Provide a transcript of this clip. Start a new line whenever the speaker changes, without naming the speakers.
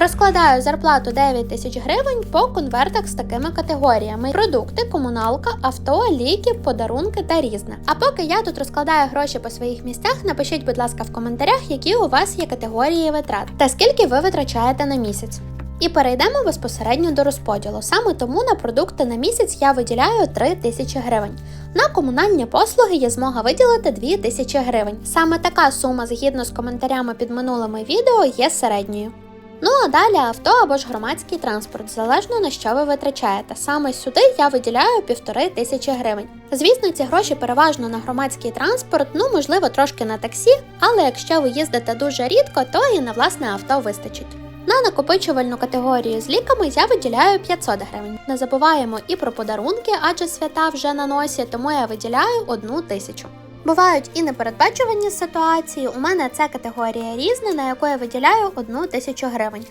Розкладаю зарплату 9 тисяч гривень по конвертах з такими категоріями: продукти, комуналка, авто, ліки, подарунки та різне. А поки я тут розкладаю гроші по своїх місцях, напишіть, будь ласка, в коментарях, які у вас є категорії витрат та скільки ви витрачаєте на місяць. І перейдемо безпосередньо до розподілу. Саме тому на продукти на місяць я виділяю 3 тисячі гривень. На комунальні послуги є змога виділити 2 тисячі гривень. Саме така сума, згідно з коментарями під минулими відео, є середньою. Ну а далі авто або ж громадський транспорт, залежно на що ви витрачаєте. Саме сюди я виділяю півтори тисячі гривень. Звісно, ці гроші переважно на громадський транспорт, ну можливо трошки на таксі, але якщо ви їздите дуже рідко, то і на власне авто вистачить. На накопичувальну категорію з ліками я виділяю 500 гривень. Не забуваємо і про подарунки, адже свята вже на носі, тому я виділяю одну тисячу. Бувають і непередбачувані ситуації. У мене це категорія різна, на яку я виділяю одну тисячу гривень.